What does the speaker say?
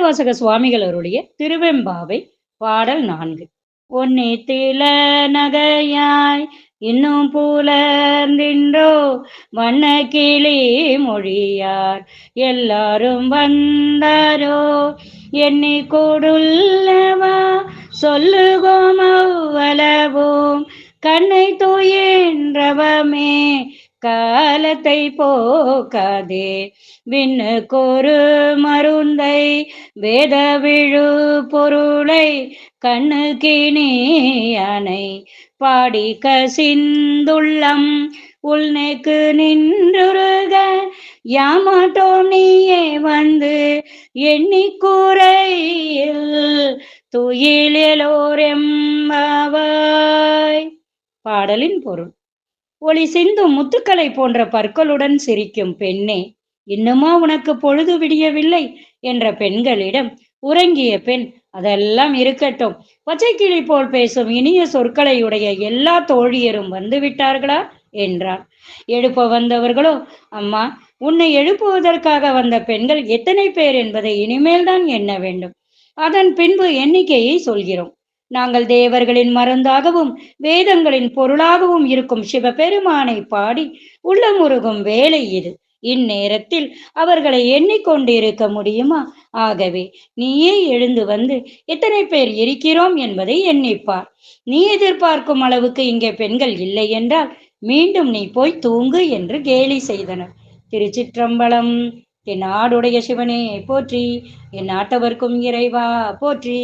மணிவாசக சுவாமிகள் அவருடைய திருவெம்பாவை பாடல் நான்கு. ஒன்னித்தில நகையாய் இன்னும் புலர்ந்தின்றோ வண்ண கிளி மொழியார் எல்லாரும் வந்தாரோ எண்ணி கொடுல்லவா சொல்லுகோம் அவ்வளவோம் கண்ணை தூயின்றவமே காலத்தை போக்காதே. விண்ணுக்கொரு மருந்தை வேத விழு பொருளை கண்ணு கிணியானை பாடி கசிந்துள்ளம் உள்நேக்கு நின்றுருக. யாமாட்டோம் நீயே வந்து எண்ணிக்கூரையில் துயிலோரெம்பாவாய் பாடலின் பொருள். ஒளி சிந்தும் முத்துக்களை போன்ற பற்களுடன் சிரிக்கும் பெண்ணே இன்னுமா உனக்கு பொழுது விடியவில்லை? என்ற பெண்களிடம் உறங்கிய பெண் அதெல்லாம் இருக்கட்டும். பச்சை கிளி போல் பேசும் இனிய சொற்களை உடைய எல்லா தோழியரும் வந்து விட்டார்களா? என்றார் எழுப்ப வந்தவர்களோ அம்மா உன்னை எழுப்புவதற்காக வந்த பெண்கள் எத்தனை பேர் என்பதை இனிமேல் தான் எண்ண வேண்டும். அதன் பின்பு எண்ணிக்கையை சொல்கிறோம். நாங்கள் தேவர்களின் மருந்தாகவும் வேதங்களின் பொருளாகவும் இருக்கும் சிவபெருமானை பாடி உள்ளமுருகும் வேலை இது. இந்நேரத்தில் அவர்களை எண்ணிக்கொண்டிருக்க முடியுமா? ஆகவே நீயே எழுந்து வந்து எத்தனை பேர் இருக்கிறோம் என்பதை எண்ணிப்பார். நீ எதிர்பார்க்கும் அளவுக்கு இங்கே பெண்கள் இல்லை என்றால் மீண்டும் நீ போய் தூங்கு என்று கேலி செய்தனர். திருச்சிற்றம்பலம் என் நாடுடைய சிவனே போற்றி. என் நாட்டவர்க்கும் இறைவா போற்றி.